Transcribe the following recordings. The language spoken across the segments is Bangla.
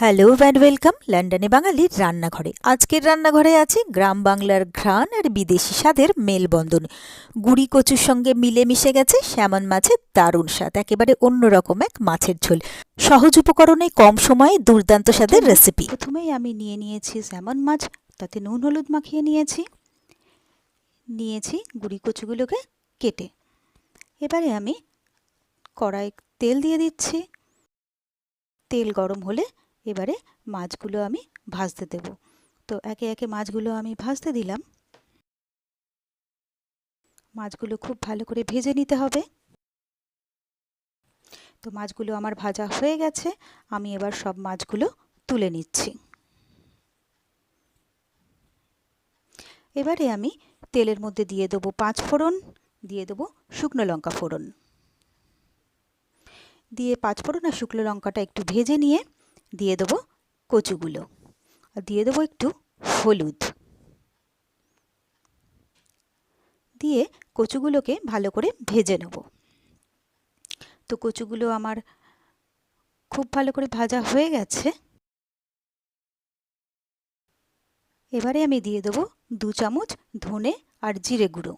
হ্যালো অ্যান্ড ওয়েলকাম লন্ডনে বাঙালির রান্নাঘরে। আজকের রান্নাঘরে আছে গ্রাম বাংলার ঘ্রাণ আর বিদেশি স্বাদের মেলবন্ধন। গুড়ি কচুর সঙ্গে মিলে মিশে গেছে স্যামন মাছের দারুণ স্বাদ, একেবারে অন্যরকম এক মাছের ঝোল। সহজ উপকরণে কম সময়ে দুর্দান্ত স্বাদের রেসিপি প্রথমেই আমি নিয়ে নিয়েছি স্যামন মাছ, তাতে নুন হলুদ মাখিয়ে নিয়েছি। নিয়েছি গুড়ি কচুগুলোকে কেটে। এবারে আমি কড়াই তেল দিয়ে দিচ্ছি। তেল গরম হলে এবারে মাছগুলো আমি ভাজতে দেব। তো একে একে মাছগুলো আমি ভাজতে দিলাম। মাছগুলো খুব ভালো করে ভেজে নিতে হবে। তো মাছগুলো আমার ভাজা হয়ে গেছে। আমি এবার সব মাছগুলো তুলে নিচ্ছি। এবারে আমি তেলের মধ্যে দিয়ে দেবো পাঁচ ফোড়ন, দিয়ে দেবো শুকনো লঙ্কা ফোড়ন। দিয়ে পাঁচ ফোড়ন আর শুকনো লঙ্কাটা একটু ভেজে নিয়ে দিয়ে দেবো কচুগুলো। আর দিয়ে দেবো একটু হলুদ। দিয়ে কচুগুলোকে ভালো করে ভেজে নেব। তো কচুগুলো আমার খুব ভালো করে ভাজা হয়ে গেছে। এবারে আমি দিয়ে দেবো দু চামচ ধনে আর জিরে গুঁড়ো।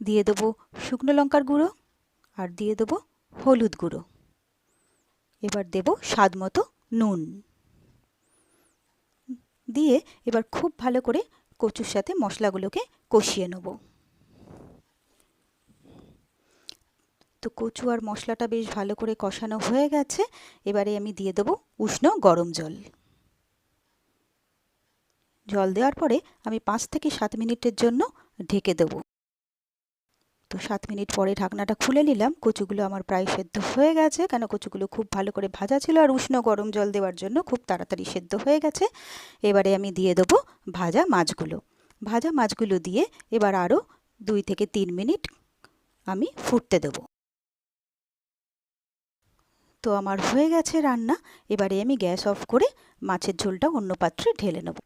দিয়ে দেবো শুকনো লঙ্কার গুঁড়ো আর দিয়ে দেবো হলুদ গুঁড়ো। এবার দেব স্বাদ মতো নুন। দিয়ে এবার খুব ভালো করে কচুর সাথে মশলাগুলোকে কষিয়ে নেব। তো কচু আর মশলাটা বেশ ভালো করে কষানো হয়ে গেছে। এবারে আমি দিয়ে দেবো উষ্ণ গরম জল। জল দেওয়ার পরে আমি পাঁচ থেকে সাত মিনিটের জন্য ঢেকে দেবো। তো সাত মিনিট পরে ঢাকনাটা খুলে নিলাম। কচুগুলো আমার প্রায় সেদ্ধ হয়ে গেছে। কেন কচুগুলো খুব ভালো করে ভাজা ছিল আর উষ্ণ গরম জল দেওয়ার জন্য খুব তাড়াতাড়ি সেদ্ধ হয়ে গেছে। এবারে আমি দিয়ে দেবো ভাজা মাছগুলো। ভাজা মাছগুলো দিয়ে এবার আরও দুই থেকে তিন মিনিট আমি ফুটতে দেবো। তো আমার হয়ে গেছে রান্না। এবারে আমি গ্যাস অফ করে মাছের ঝোলটা অন্য পাত্রে ঢেলে নেব।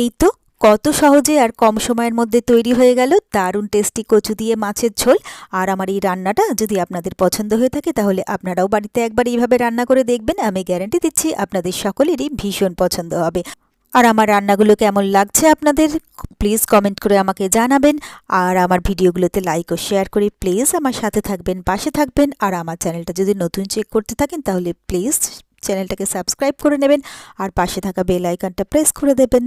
এই তো কত সহজে আর কম সময়ের মধ্যে তৈরি হয়ে গেল। দারুণ টেস্টি কচু দিয়ে মাছের ঝোল। আর আমার এই রান্নাটা যদি আপনাদের পছন্দ হয়ে থাকে, তাহলে আপনারাও বাড়িতে একবার এইভাবে রান্না করে দেখবেন। আমি গ্যারান্টি দিচ্ছি, আপনাদের সকলেরই ভীষণ পছন্দ হবে। আর আমার রান্নাগুলো কেমন লাগছে আপনাদের, প্লিজ কমেন্ট করে আমাকে জানাবেন। আর আমার ভিডিওগুলোতে লাইক ও শেয়ার করে প্লিজ আমার সাথে থাকবেন, পাশে থাকবেন। আর আমার চ্যানেলটা যদি নতুন চেক করতে থাকেন, তাহলে প্লিজ চ্যানেলটাকে সাবস্ক্রাইব করে নেবেন। আর পাশে থাকা বেল আইকনটা প্রেস করে দেবেন।